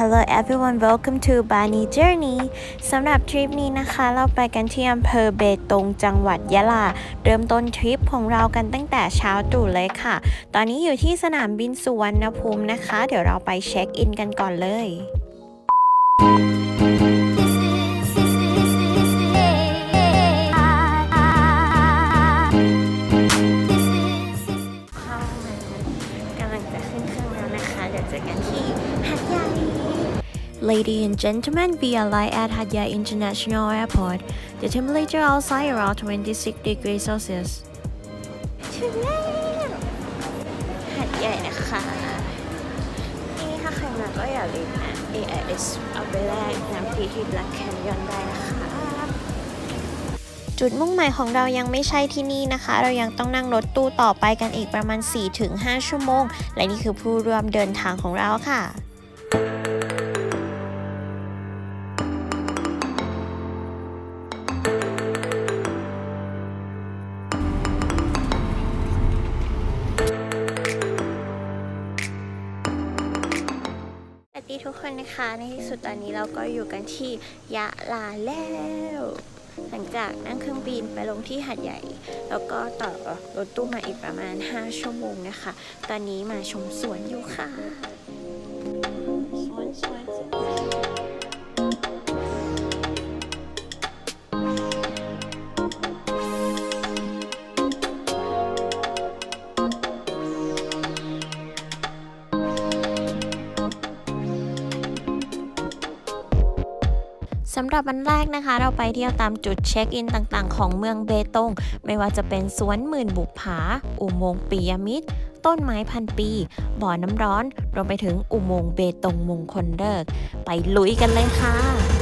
Hello everyone welcome to Bani Journey สำหรับทริปนี้นะคะ เราไปกันที่อำเภอเบตงจังหวัดยะลา เริ่มต้นทริปของเรากันตั้งแต่เช้าตรู่เลยค่ะ ตอนนี้อยู่ที่สนามบินสุวรรณภูมินะคะ เดี๋ยวเราไปเช็คอินกันก่อนเลย Ladies and gentlemen, we arrived at Hat Yai International Airport. The temperature outside around 26 degrees Celsius. ถึงแล้วหัดใหญ่นะคะที่นี่ถ้าใครมาก็อย่าลืมนะ AIS เอาไปแลกน้ำฟรีที่ Black Canyon ได้นะคะ จุดมุ่งหมายของเรายังไม่ใช่ที่นี่นะคะ เรายังต้องนั่งรถตู้ต่อไปกันอีกประมาณ 4-5 ชั่วโมง และนี่คือผู้ร่วมเดินทางของเราค่ะ ทุกคนนะคะ ในที่สุดตอนนี้เราก็อยู่กันที่ยะลาแล้ว หลังจากนั่งเครื่องบินไปลงที่หัดใหญ่ แล้วก็ต่อรถตู้มาอีกประมาณ 5 ชั่วโมงนะคะ ตอนนี้มาชมสวนอยู่ค่ะ สำหรับวันแรกนะคะ เราไปเที่ยวตามจุดเช็คอินต่างๆ ของเมืองเบตง ไม่ว่าจะเป็นสวนหมื่นบุกผา อุโมงค์ปิยมิตรต้นไม้พันปี บ่อน้ำร้อน รวมไปถึงอุโมงค์เบตงมงคลเลิก ไปลุยกันเลยค่ะ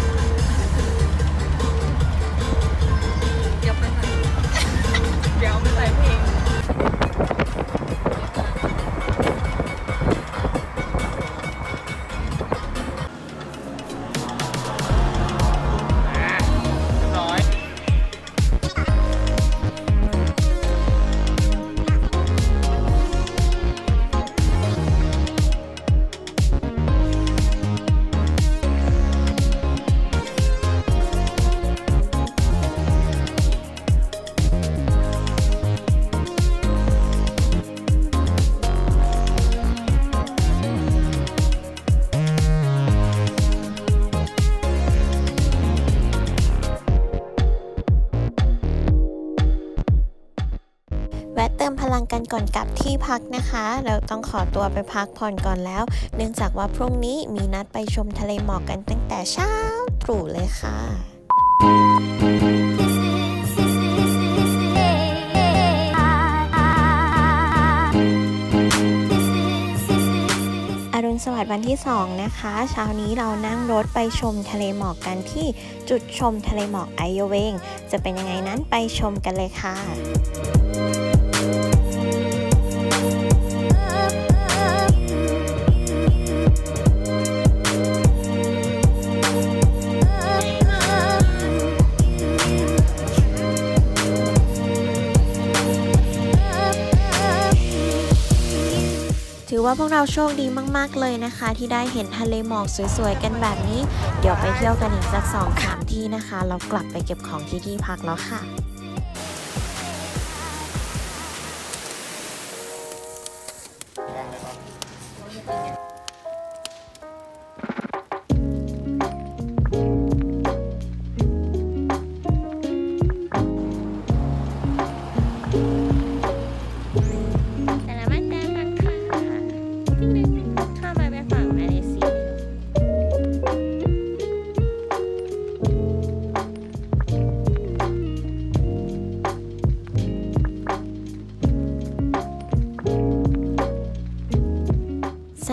ก่อนกลับที่พักนะคะ เราต้องขอตัวไปพักผ่อนก่อนแล้ว เนื่องจากว่าพรุ่งนี้มีนัดไปชมทะเลหมอกกันตั้งแต่เช้าตรู่เลยค่ะ อรุณสวัสดิ์วันที่ 2 นะคะ เช้านี้เรานั่งรถไปชมทะเลหมอกกันที่จุดชมทะเลหมอกไอโยเวง จะเป็นยังไงนั้นไปชมกันเลยค่ะ ถือว่าพวกเราโชคดีมากๆเลยนะคะ ที่ได้เห็นทะเลหมอกสวยๆกันแบบนี้ เดี๋ยวไปเที่ยวกันอีกสักสองสามที่นะคะ เรากลับไปเก็บของที่ที่พักแล้วค่ะ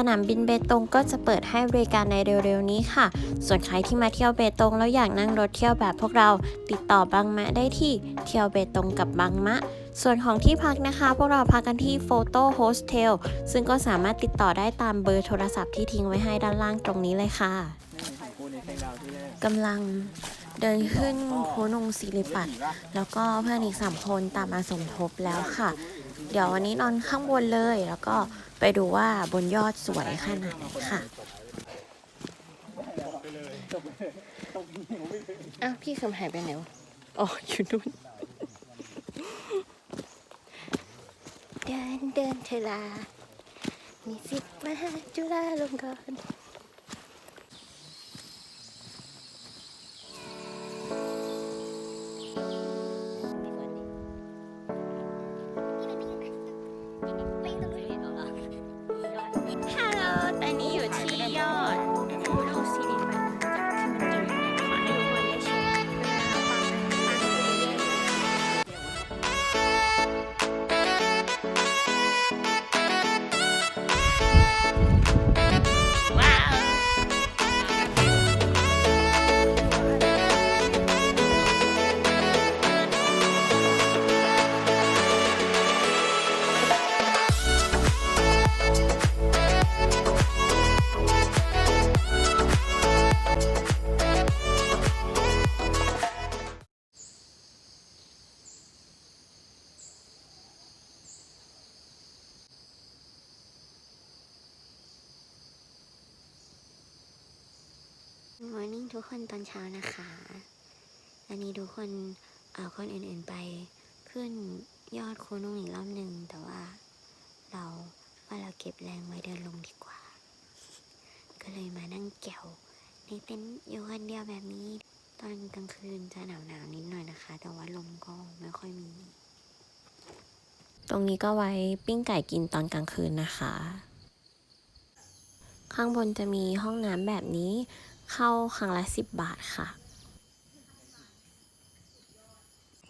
นามบินเบตงก็จะเปิดให้บริการในเร็วๆนี้ค่ะ ส่วนใครที่มาเที่ยวเบตงแล้วอยากนั่งรถเที่ยวแบบพวกเรา ติดต่อบางมะได้ที่เที่ยวเบตงกับบางมะ ส่วนของที่พักนะคะ พวกเราพักกันที่โฟโต้โฮสเทลซึ่งก็สามารถติดต่อได้ตามเบอร์โทรศัพท์ที่ทิ้งไว้ให้ด้านล่างตรงนี้เลยค่ะกำลังเดินขึ้นโคนงศิริปัตย์แล้วก็เพื่อนอีกสามคนตามมาสมทบแล้วค่ะ เดี๋ยววันนี้นอนข้างบนเลย แล้วก็ไปดูว่าบนยอดสวยขนาดไหนค่ะอ้าวพี่คำหายไปไหนวะอ๋ออยู่นู่น เดินเดินเทลา มีสิทธิ์มาหาจุฬาลงกรณ์ นิ่งทุกคนตอนเช้านะคะอันนี้ทุกคนเอาคนอื่นๆไปขึ้นยอดโคนุ่งอีกรอบหนึ่งแต่ว่าเราว่าเราเก็บแรงไว้เดินลงดีกว่า ก็เลยมานั่งแก้วในเต็นท์อยู่คนเดียวแบบนี้ ตอนกลางคืนจะหนาวๆนิดหน่อยนะคะ แต่ว่าลมก็ไม่ค่อยมี ตรงนี้ก็ไว้ปิ้งไก่กินตอนกลางคืนนะคะ ข้างบนจะมีห้องน้ำแบบนี้ เข้าครั้งละสิบบาทค่ะ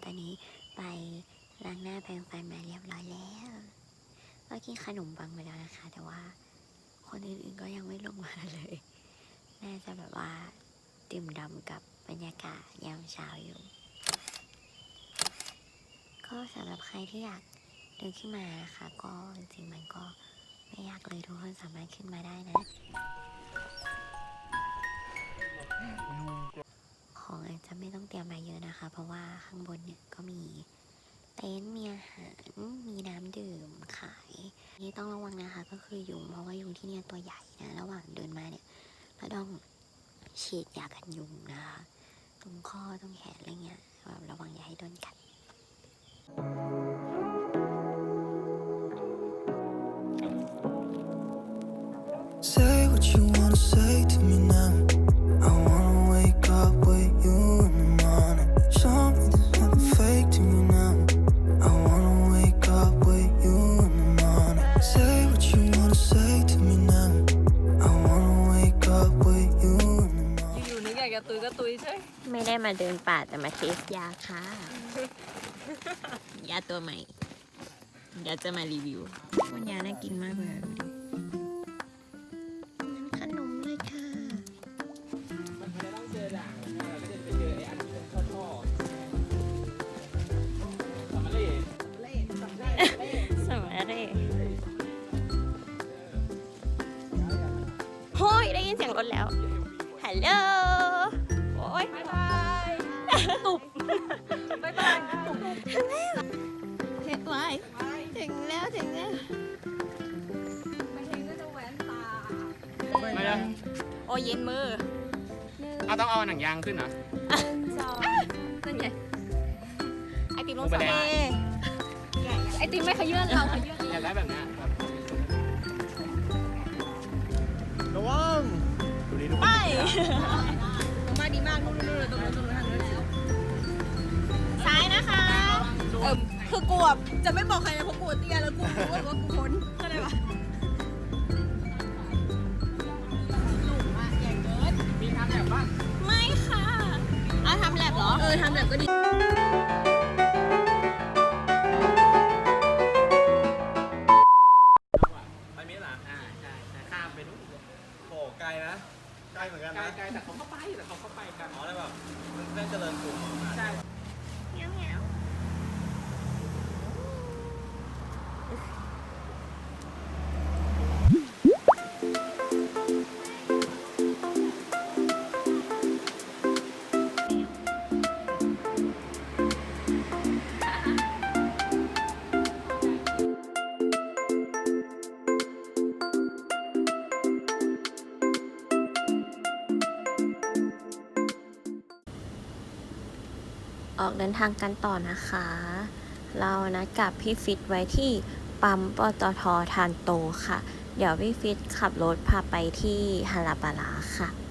ตอนนี้ไปล้างหน้าแปรงฟันมาเรียบร้อยแล้วก็กินขนมปังไปแล้วนะคะ แต่ว่าคนอื่นๆก็ยังไม่ลงมาเลย น่าจะแบบว่าดื่มดำกับบรรยากาศยามเช้าอยู่ ก็สำหรับใครที่อยากเดินขึ้นมานะคะ ก็จริงๆมันก็ไม่ยากเลยทุกคนสามารถขึ้นมาได้นะ ของอาจจะไม่ต้องเตรียมมาเยอะนะคะ เพราะว่าข้างบนเนี่ยก็มีเต็นท์มีอาหาร มีน้ำดื่มขาย นี่ต้องระวังนะคะ ก็คือยุงเพราะว่ายุงที่เนี่ยตัวใหญ่นะ ระหว่างเดินมาเนี่ยเราต้องฉีดยากันยุงนะคะ ตรงข้อตรงแขนอะไรเงี้ยแบบระวังอย่าให้โดนกัด Say what you wanna say to me now. ม่ได้มาเดินป่าแต่มาเทสยาค่ะ ยาตัวใหม่เดี๋ยวจะมารีวิวคุณยาน่ากินมากเลยดูดิขนมเลยค่ะสมาเร่โฮ้ยได้ยินเสียงรถแล้ว ฮัลโหล โอ้ยเย็นมือเอาต้องเอาหนังยางขึ้นเหรอสองนั่นไงไอติมลงหมูสะแดงเปรย์ไอติมไม่ขยื่นเราขยื่นอยากได้แบบเนี้ยครับระวังดูดิดูไปมาดีมากนู่นนู่นตรงนู้นตรงนู้นทางนู้นซ้ายนะคะเออคือกลัวจะไม่บอกใครนะเพราะกลัวเตี้ยแล้วกูรู้ว่ากูพ้นก็เลยปะ เออทำแบบก็ดี ออกเดินทางกันต่อนะคะ เรานะกับพี่ฟิตไว้ที่ปั๊มปตททานโตค่ะ เดี๋ยวพี่ฟิตขับรถพาไปที่ฮาราบาลาค่ะ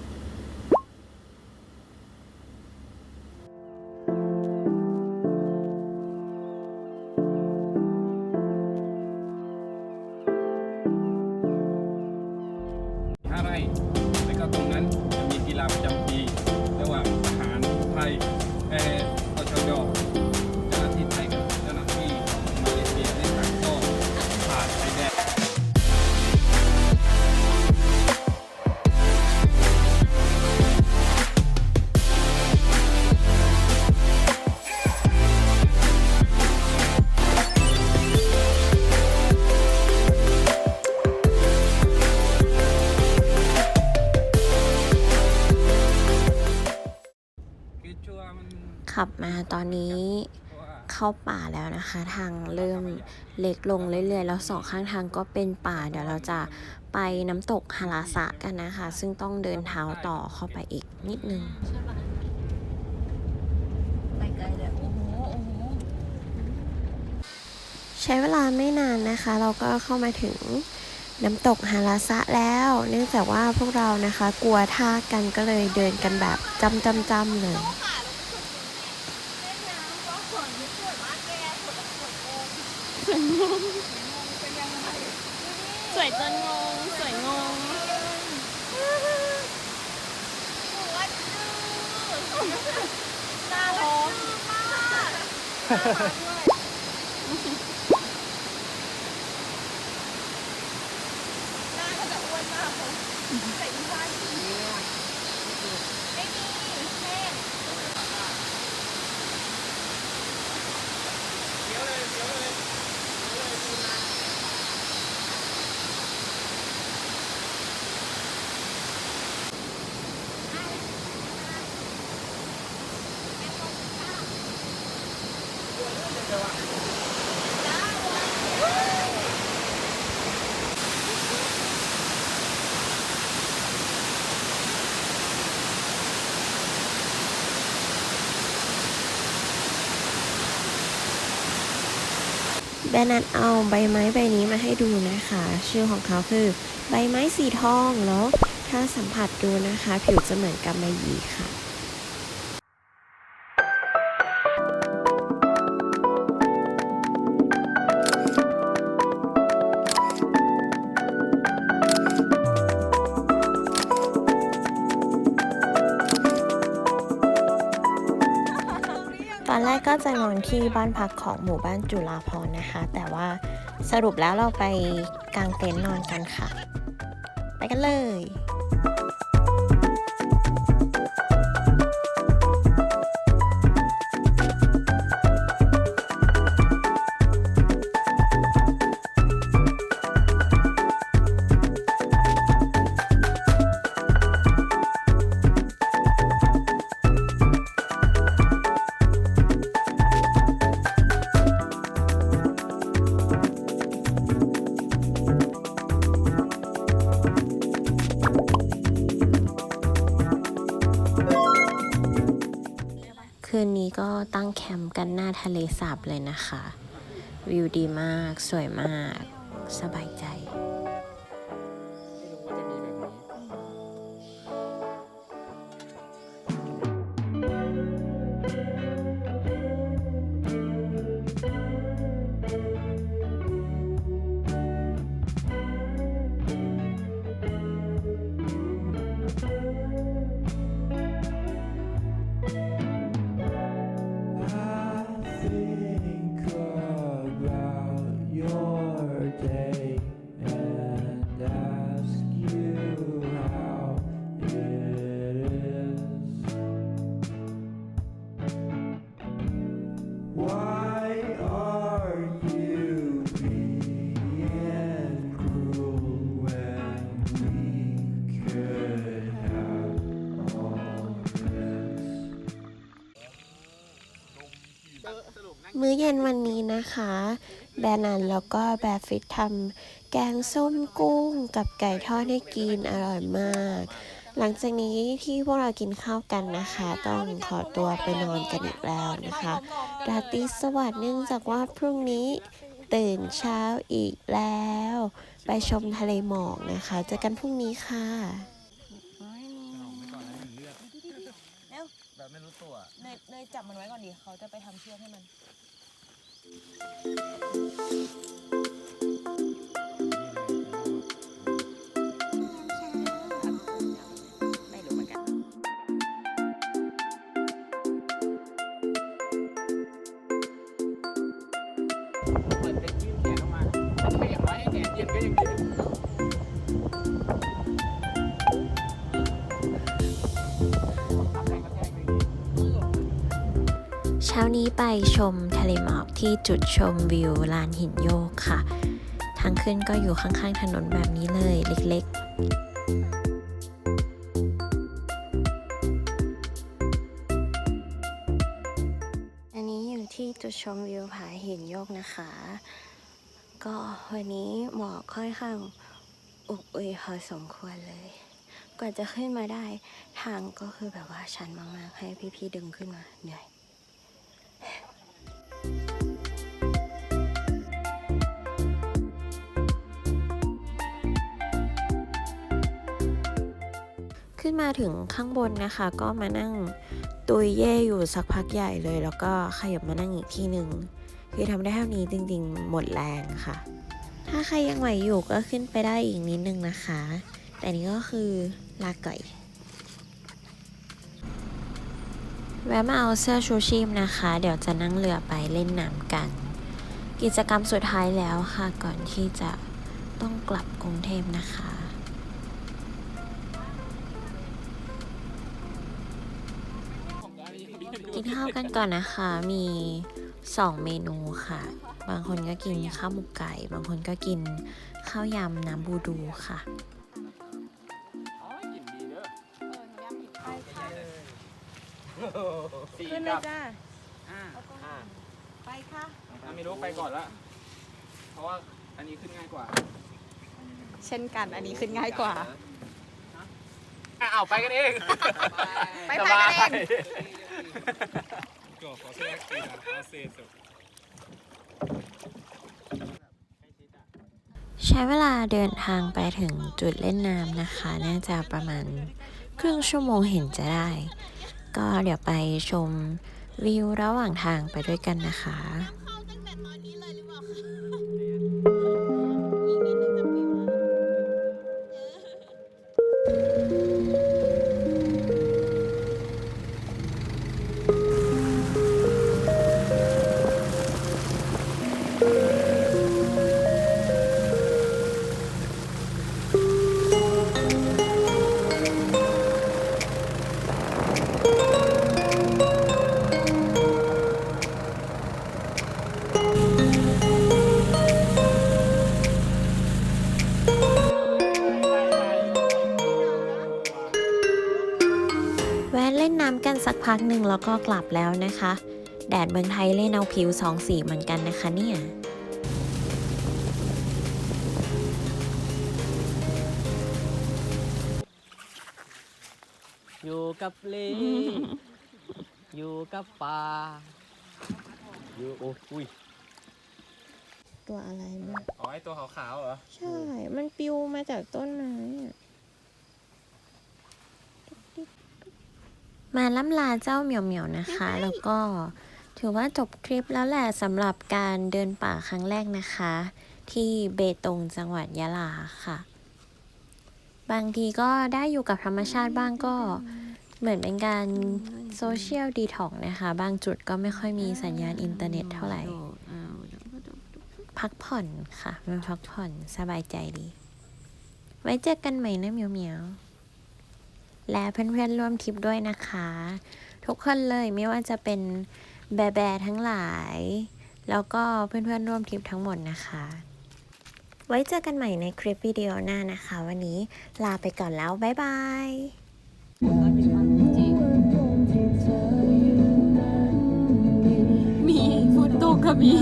ตอนนี้เข้าป่าแล้วนะคะ ทางเริ่มเล็กลงเรื่อยๆ แล้วสองข้างทางก็เป็นป่า เดี๋ยวเราจะไปน้ำตกฮาราสะกันนะคะ ซึ่งต้องเดินเท้าต่อเข้าไปอีกนิดนึงไปไกลเลยโอ้โหโอ้โหใช้เวลาไม่นานนะคะ เราก็เข้ามาถึงน้ำตกฮาราสะแล้ว เนื่องจากว่าพวกเรานะคะ กลัวท่ากันก็เลยเดินกันแบบจำจำจำๆเลย Mm-hmm. แบรนันเอาใบไม้ใบนี้มาให้ดูนะคะ ชื่อของเขาคือใบไม้สีทองแล้วถ้าสัมผัสดูนะคะ ผิวจะเหมือนกำมะหยี่ค่ะ ที่บ้านพักของหมู่บ้านจุฬาพรนะคะ แต่ว่าสรุปแล้วเราไปกางเต็นท์นอนกันค่ะ ไปกันเลย คืนนี้ก็ตั้งแคมป์กันหน้าทะเลสาบเลยนะคะ วิวดีมาก สวยมาก สบายใจ birthday. แล้วก็แบร์ฟิตทำแกงส้มกุ้งกับไก่ทอดให้กินอร่อยมาก หลังจากนี้ที่พวกเรากินข้าวกันนะคะ ต้องขอตัวไปนอนกันอีกแล้วนะคะราตรีสวัสดิ์เนื่องจากว่าพรุ่งนี้ตื่นเช้าอีกแล้ว ไปชมทะเลหมอกนะคะเจอกันพรุ่งนี้ค่ะแบบไม่รู้ตัวเนยเนยจับมันไว้ก่อนดิเขาจะไปทำเชือกให้มันไม่รู้ เหมือนกันเปิดเป็นยื่นแขนออกมาไม่อย่างไรให้แขนเย็นก็ยังดีเช้านี้ไปชมะเลหมอกที่จุดชมวิวลานหินโยกค่ะ ทางขึ้นก็อยู่ข้างๆถนนแบบนี้เลยเล็กๆอันนี้อยู่ที่จุดชมวิวผาหินโยกนะคะ ก็วันนี้หมอกค่อนข้างอุกอุยพอสมควรเลย กว่าจะขึ้นมาได้ทางก็คือแบบว่าชันมากๆ ให้พี่ๆดึงขึ้นมาเหนื่อย ขึ้นมาถึงข้างบนนะคะ ก็มานั่งตุยเย่อยู่สักพักใหญ่เลย แล้วก็ขยับมานั่งอีกที่หนึ่งคือทำได้เท่านี้จริงๆ หมดแรงค่ะ ถ้าใครยังไหวอยู่ก็ขึ้นไปได้อีกนิดนึงนะคะ แต่นี่ก็คือลาก่อย แวะมาเอาเสื้อชูชีพนะคะ เดี๋ยวจะนั่งเรือไปเล่นน้ำกัน กิจกรรมสุดท้ายแล้วค่ะก่อนที่จะต้องกลับกรุงเทพนะคะกินข้าวกันก่อนนะคะ มี 2 เมนูค่ะ บางคนก็กินข้าวหมกไก่ บางคนก็กินข้าวยำน้ำบูดูค่ะ ไม่รู้ไปก่อนละ เพราะว่าอันนี้ขึ้นง่ายกว่าเช่นกัน อันนี้ขึ้นง่ายกว่า อะเอาไปกันเองไปพายกันเอง ก็ขอแทรกกีฬาอาเซียนสุด ใช้เวลาเดินทางไปถึงจุดเล่นน้ำนะคะ น่าจะประมาณครึ่งชั่วโมงเห็นจะได้ ก็เดี๋ยวไปชมวิวระหว่างทางไปด้วยกันนะคะ พักหนึ่งแล้วก็กลับแล้วนะคะ แดดเมืองไทยเล่นเอาผิวสองสีเหมือนกันนะคะเนี่ยอยู่กับเลอยู่กับป่าอยู่โอ้อุ้ยตัวอะไรนะอ๋อไอตัวขาวๆเหรอ ใช่ มันปิวมาจากต้นไม้อะ มาล่ำลาเจ้าเหมียวเหมียวๆนะคะ แล้วก็ถือว่าจบคลิปแล้วแหละสำหรับการเดินป่าครั้งแรกนะคะ ที่เบตงจังหวัดยะลาค่ะ บางทีก็ได้อยู่กับธรรมชาติบ้างก็เหมือนเป็นการโซเชียลดีท็อกนะคะ บางจุดก็ไม่ค่อยมีสัญญาณอินเทอร์เน็ตเท่าไหร่ พักผ่อนค่ะมันพักผ่อนสบายใจดี ไว้เจอกันใหม่นะเหมียวเหมียวๆ และเพื่อนๆร่วมทริปด้วยนะคะ ทุกคนเลยไม่ว่าจะเป็นแบแบทั้งหลาย แล้วก็เพื่อนๆร่วมทริปทั้งหมดนะคะ ไว้เจอกันใหม่ในคลิปวิดีโอหน้านะคะ วันนี้ลาไปก่อนแล้ว บ๊ายบายมีฝนตกก็มี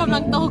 กำลังตก